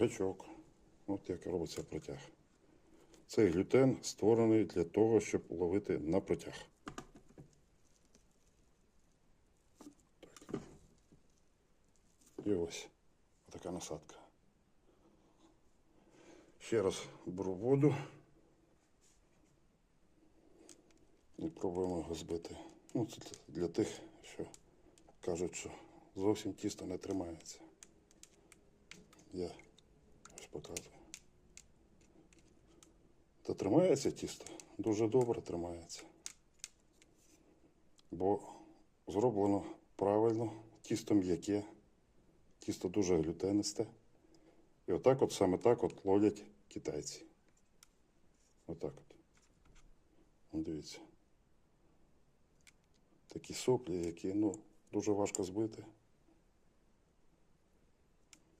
гачок. От як робиться протяг. Цей глютен створений для того, щоб ловити на протяг. Так. І ось така насадка. Ще раз беру воду і пробуємо його збити. Ну, це для тих, що кажуть, що зовсім тісто не тримається. Я показую. Та тримається тісто, дуже добре тримається. Бо зроблено правильно, тісто м'яке, тісто дуже глютенисте. І отак от саме так от ловлять китайці. Отак от. Дивіться. Такі соплі, які ну, дуже важко збити.